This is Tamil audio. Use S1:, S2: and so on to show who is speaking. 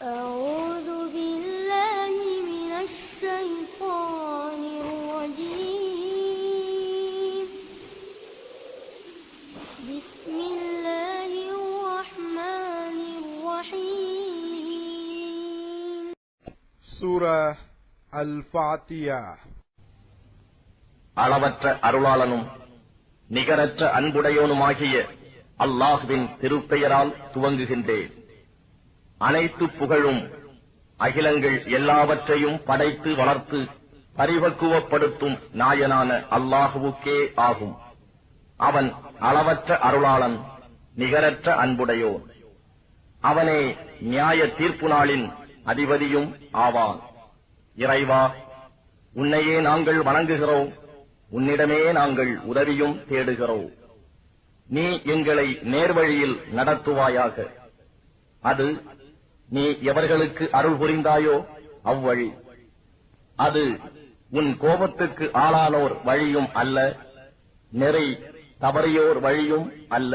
S1: أعوذ بالله من الشيطان الرجيم بسم الله الرحمن الرحيم
S2: சூரா அல் ஃபாத்தியா
S3: அளவற்ற அருளாளனும் நிகரற்ற அன்புடையோனுமாகிய அல்லாஹுவின் திருப்பெயரால் துவங்குகின்றேன் அனைத்து புகழும் அகிலங்கள் எல்லாவற்றையும் படைத்து வளர்த்து பரிபக்குவப்படுத்தும் நாயனான அல்லாஹுவுக்கே ஆகும். அவன் அளவற்ற அருளாளன் நிகரற்ற அன்புடையோன். அவனே நியாய தீர்ப்பு நாளின் அதிபதியும் ஆவான். இறைவா உன்னையே நாங்கள் வணங்குகிறோம். உன்னிடமே நாங்கள் உதவியும் தேடுகிறோம். நீ எங்களை நேர்வழியில் நடத்துவாயாக. அது நீ எவர்களுக்கு அருள் புரிந்தாயோ அவ்வழி. அது உன் கோபத்துக்கு ஆளானோர் வழியும் அல்ல நிறை தவறியோர் வழியும் அல்ல.